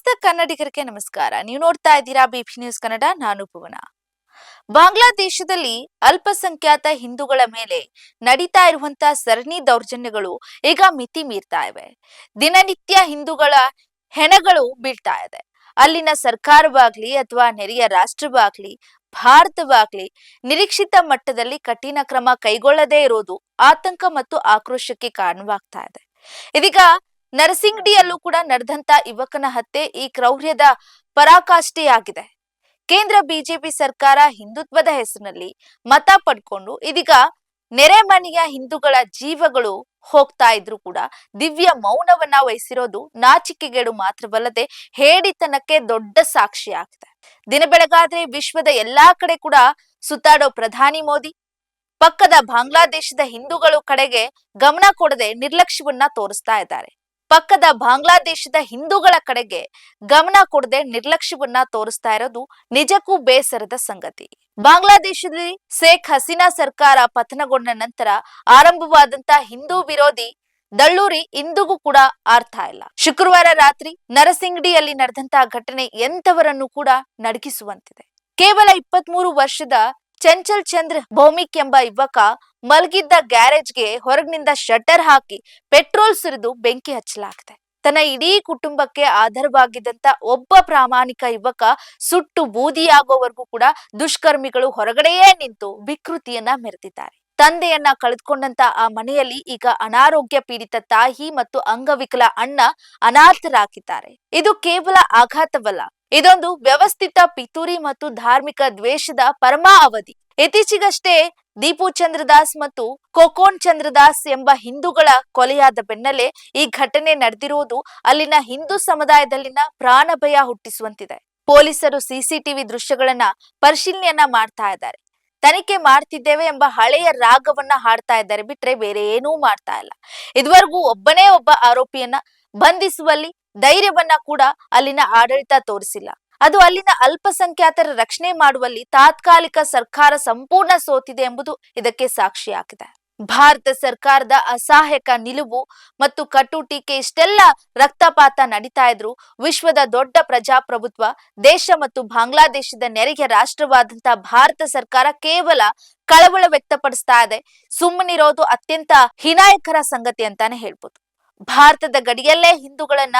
ಕನ್ನಡಿಗರಿಗೆ ನಮಸ್ಕಾರ. ನೀವು ನೋಡ್ತಾ ಇದ್ದೀರಾ ಬಿಪಿ ನ್ಯೂಸ್ ಕನ್ನಡ, ನಾನು ಭುವನ. ಬಾಂಗ್ಲಾದೇಶದಲ್ಲಿ ಅಲ್ಪಸಂಖ್ಯಾತ ಹಿಂದೂಗಳ ಮೇಲೆ ನಡೀತಾ ಇರುವಂತಹ ಸರಣಿ ದೌರ್ಜನ್ಯಗಳು ಈಗ ಮಿತಿ ಮೀರ್ತಾ ಇವೆ. ದಿನನಿತ್ಯ ಹಿಂದೂಗಳ ಹೆಣಗಳು ಬೀಳ್ತಾ ಇದೆ. ಅಲ್ಲಿನ ಸರ್ಕಾರವಾಗ್ಲಿ ಅಥವಾ ನೆರೆಯ ರಾಷ್ಟ್ರವಾಗ್ಲಿ, ಭಾರತವಾಗ್ಲಿ ನಿರೀಕ್ಷಿತ ಮಟ್ಟದಲ್ಲಿ ಕಠಿಣ ಕ್ರಮ ಕೈಗೊಳ್ಳದೇ ಇರೋದು ಆತಂಕ ಮತ್ತು ಆಕ್ರೋಶಕ್ಕೆ ಕಾರಣವಾಗ್ತಾ ಇದೆ. ಇದೀಗ ನರಸಿಂಗಡಿಯಲ್ಲೂ ಕೂಡ ನಡೆದಂತ ಯುವಕನ ಹತ್ಯೆ ಈ ಕ್ರೌರ್ಯದ ಪರಾಕಾಷ್ಠೆಯಾಗಿದೆ. ಕೇಂದ್ರ ಬಿಜೆಪಿ ಸರ್ಕಾರ ಹಿಂದುತ್ವದ ಹೆಸರಿನಲ್ಲಿ ಮತ ಪಡ್ಕೊಂಡು ಇದೀಗ ನೆರೆಮನೆಯ ಹಿಂದೂಗಳ ಜೀವಗಳು ಹೋಗ್ತಾ ಇದ್ರು ಕೂಡ ದಿವ್ಯ ಮೌನವನ್ನ ವಹಿಸಿರೋದು ನಾಚಿಕೆಗೇಡು ಮಾತ್ರವಲ್ಲದೆ ಹೇಡಿತನಕ್ಕೆ ದೊಡ್ಡ ಸಾಕ್ಷಿಯಾಗಿದೆ. ದಿನ ಬೆಳಗಾದ್ರೆ ವಿಶ್ವದ ಎಲ್ಲಾ ಕಡೆ ಕೂಡ ಸುತ್ತಾಡೋ ಪ್ರಧಾನಿ ಮೋದಿ, ಪಕ್ಕದ ಬಾಂಗ್ಲಾದೇಶದ ಹಿಂದೂಗಳು ಕಡೆಗೆ ಗಮನ ಕೊಡದೆ ನಿರ್ಲಕ್ಷ್ಯವನ್ನ ತೋರಿಸ್ತಾ ಇದ್ದಾರೆ. ಪಕ್ಕದ ಬಾಂಗ್ಲಾದೇಶದ ಹಿಂದೂಗಳ ಕಡೆಗೆ ಗಮನ ಕೊಡದೆ ನಿರ್ಲಕ್ಷ್ಯವನ್ನ ತೋರಿಸ್ತಾ ಇರೋದು ನಿಜಕ್ಕೂ ಬೇಸರದ ಸಂಗತಿ. ಬಾಂಗ್ಲಾದೇಶದಲ್ಲಿ ಶೇಖ್ ಹಸೀನಾ ಸರ್ಕಾರ ಪತನಗೊಂಡ ನಂತರ ಆರಂಭವಾದಂತ ಹಿಂದೂ ವಿರೋಧಿ ದಳ್ಳೂರಿ ಇಂದಿಗೂ ಕೂಡ ಅರ್ಥ ಇಲ್ಲ. ಶುಕ್ರವಾರ ರಾತ್ರಿ ನರಸಿಂಗಡಿಯಲ್ಲಿ ನಡೆದಂತಹ ಘಟನೆ ಎಂತವರನ್ನು ಕೂಡ ನಡಗಿಸುವಂತಿದೆ. ಕೇವಲ ಇಪ್ಪತ್ಮೂರು ವರ್ಷದ ಚಂಚಲ್ ಚಂದ್ರ ಭೌಮಿಕ್ ಎಂಬ ಯುವಕ ಮಲಗಿದ್ದ ಗ್ಯಾರೇಜ್ಗೆ ಹೊರಗಿನಿಂದ ಶಟರ್ ಹಾಕಿ ಪೆಟ್ರೋಲ್ ಸುರಿದು ಬೆಂಕಿ ಹಚ್ಚಲಾಗಿದೆ. ತನ್ನ ಇಡೀ ಕುಟುಂಬಕ್ಕೆ ಆಧಾರವಾಗಿದ್ದಂತ ಒಬ್ಬ ಪ್ರಾಮಾಣಿಕ ಯುವಕ ಸುಟ್ಟು ಬೂದಿಯಾಗೋವರೆಗೂ ಕೂಡ ದುಷ್ಕರ್ಮಿಗಳು ಹೊರಗಡೆಯೇ ನಿಂತು ವಿಕೃತಿಯನ್ನ ಮೆರೆದಿದ್ದಾರೆ. ತಂದೆಯನ್ನ ಕಳೆದುಕೊಂಡಂತ ಆ ಮನೆಯಲ್ಲಿ ಈಗ ಅನಾರೋಗ್ಯ ಪೀಡಿತ ತಾಯಿ ಮತ್ತು ಅಂಗವಿಕಲ ಅಣ್ಣ ಅನಾಥರಾಗಿದ್ದಾರೆ. ಇದು ಕೇವಲ ಆಘಾತವಲ್ಲ ಇದೊಂದು ವ್ಯವಸ್ಥಿತ ಪಿತೂರಿ ಮತ್ತು ಧಾರ್ಮಿಕ ದ್ವೇಷದ ಪರಮಾವಧಿ ಇತ್ತೀಚೆಗಷ್ಟೇ ದೀಪು ಚಂದ್ರದಾಸ್ ಮತ್ತು ಕೋಕೋನ್ ಚಂದ್ರದಾಸ್ ಎಂಬ ಹಿಂದೂಗಳ ಕೊಲೆಯಾದ ಬೆನ್ನಲ್ಲೇ ಈ ಘಟನೆ ನಡೆದಿರುವುದು ಅಲ್ಲಿನ ಹಿಂದೂ ಸಮುದಾಯದಲ್ಲಿನ ಪ್ರಾಣ ಭಯ ಹುಟ್ಟಿಸುವಂತಿದೆ. ಪೊಲೀಸರು ಸಿಸಿಟಿವಿ ದೃಶ್ಯಗಳನ್ನ ಪರಿಶೀಲನೆಯನ್ನ ಮಾಡ್ತಾ ಇದ್ದಾರೆ. ತನಿಖೆ ಮಾಡ್ತಿದ್ದೇವೆ ಎಂಬ ಹಳೆಯ ರಾಗವನ್ನ ಹಾಡ್ತಾ ಇದ್ದಾರೆ ಬಿಟ್ರೆ ಬೇರೆ ಏನೂ ಮಾಡ್ತಾ ಇಲ್ಲ. ಇದುವರೆಗೂ ಒಬ್ಬನೇ ಒಬ್ಬ ಆರೋಪಿಯನ್ನ ಬಂಧಿಸುವಲ್ಲಿ ಧೈರ್ಯವನ್ನ ಕೂಡ ಅಲ್ಲಿನ ಆಡಳಿತ ತೋರಿಸಿಲ್ಲ. ಅದು ಅಲ್ಲಿನ ಅಲ್ಪಸಂಖ್ಯಾತರ ರಕ್ಷಣೆ ಮಾಡುವಲ್ಲಿ ತಾತ್ಕಾಲಿಕ ಸರ್ಕಾರ ಸಂಪೂರ್ಣ ಸೋತಿದೆ ಎಂಬುದು ಇದಕ್ಕೆ ಸಾಕ್ಷಿಯಾಗಿದೆ ಭಾರತ ಸರ್ಕಾರದ ಅಸಹಾಯಕ ನಿಲುವು ಮತ್ತು ಕಟು ಟೀಕೆ ಇಷ್ಟೆಲ್ಲ ರಕ್ತಪಾತ ನಡೀತಾ ಇದ್ರು ವಿಶ್ವದ ದೊಡ್ಡ ಪ್ರಜಾಪ್ರಭುತ್ವ, ದೇಶ ಮತ್ತು ಬಾಂಗ್ಲಾದೇಶದ ನೆರೆಯ ರಾಷ್ಟ್ರವಾದಂತ ಭಾರತ ಸರ್ಕಾರ ಕೇವಲ ಕಳವಳ ವ್ಯಕ್ತಪಡಿಸ್ತಾ ಇದೆ. ಸುಮ್ಮನಿರೋದು ಅತ್ಯಂತ ಹಿನಾಯಕರ ಸಂಗತಿ ಅಂತಾನೆ ಹೇಳ್ಬೋದು. ಭಾರತದ ಗಡಿಯಲ್ಲೇ ಹಿಂದೂಗಳನ್ನ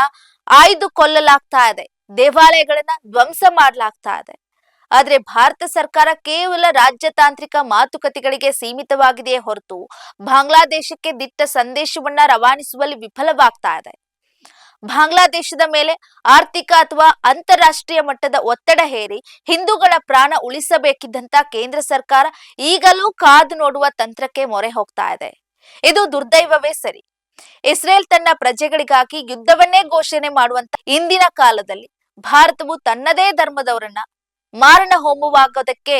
ಆಯ್ದು ಕೊಲ್ಲಲಾಗ್ತಾ ಇದೆ, ದೇವಾಲಯಗಳನ್ನ ಧ್ವಂಸ ಮಾಡಲಾಗ್ತಾ ಇದೆ. ಆದ್ರೆ ಭಾರತ ಸರ್ಕಾರ ಕೇವಲ ರಾಜ್ಯತಾಂತ್ರಿಕ ಮಾತುಕತೆಗಳಿಗೆ ಸೀಮಿತವಾಗಿದೆಯೇ ಹೊರತು ಬಾಂಗ್ಲಾದೇಶಕ್ಕೆ ದಿಟ್ಟ ಸಂದೇಶವನ್ನ ರವಾನಿಸುವಲ್ಲಿ ವಿಫಲವಾಗ್ತಾ ಇದೆ. ಬಾಂಗ್ಲಾದೇಶದ ಮೇಲೆ ಆರ್ಥಿಕ ಅಥವಾ ಅಂತಾರಾಷ್ಟ್ರೀಯ ಮಟ್ಟದ ಒತ್ತಡ ಹೇರಿ ಹಿಂದೂಗಳ ಪ್ರಾಣ ಉಳಿಸಬೇಕಿದ್ದಂತ ಕೇಂದ್ರ ಸರ್ಕಾರ ಈಗಲೂ ಕಾದು ನೋಡುವ ತಂತ್ರಕ್ಕೆ ಮೊರೆ ಹೋಗ್ತಾ ಇದೆ. ಇದು ದುರ್ದೈವವೇ ಸರಿ. ಇಸ್ರೇಲ್ ತನ್ನ ಪ್ರಜೆಗಳಿಗಾಗಿ ಯುದ್ಧವನ್ನೇ ಘೋಷಣೆ ಮಾಡುವಂತ ಇಂದಿನ ಕಾಲದಲ್ಲಿ ಭಾರತವು ತನ್ನದೇ ಧರ್ಮದವರನ್ನ ಮಾರಣ ಹೋಮವಾಗೋದಕ್ಕೆ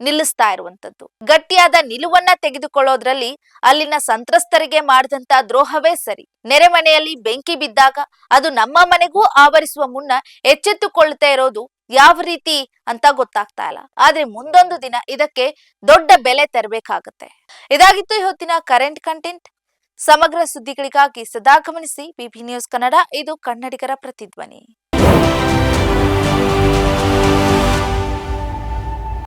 ನಿಲ್ಲಿಸ್ತಾ ಇರುವಂತದ್ದು. ಗಟ್ಟಿಯಾದ ನಿಲುವನ್ನ ತೆಗೆದುಕೊಳ್ಳೋದ್ರಲ್ಲಿ ಅಲ್ಲಿನ ಸಂತ್ರಸ್ತರಿಗೆ ಮಾಡಿದಂತ ದ್ರೋಹವೇ ಸರಿ. ನೆರೆಮನೆಯಲ್ಲಿ ಬೆಂಕಿ ಬಿದ್ದಾಗ ಅದು ನಮ್ಮ ಮನೆಗೂ ಆವರಿಸುವ ಮುನ್ನ ಎಚ್ಚೆತ್ತುಕೊಳ್ಳುತ್ತಾ ಇರೋದು ಯಾವ ರೀತಿ ಅಂತ ಗೊತ್ತಾಗ್ತಾ ಇಲ್ಲ. ಆದ್ರೆ ಮುಂದೊಂದು ದಿನ ಇದಕ್ಕೆ ದೊಡ್ಡ ಬೆಲೆ ತೆರಬೇಕಾಗತ್ತೆ. ಇದಾಗಿತ್ತು ಇವತ್ತಿನ ಕರೆಂಟ್ ಕಂಟೆಂಟ್ ಸಮಗ್ರ ಸುದ್ದಿಗಳಿಗಾಗಿ ಸದಾ ಗಮನಿಸಿ ಬಿಬಿ ನ್ಯೂಸ್ ಕನ್ನಡ ಇದು ಕನ್ನಡಿಗರ ಪ್ರತಿಧ್ವನಿ.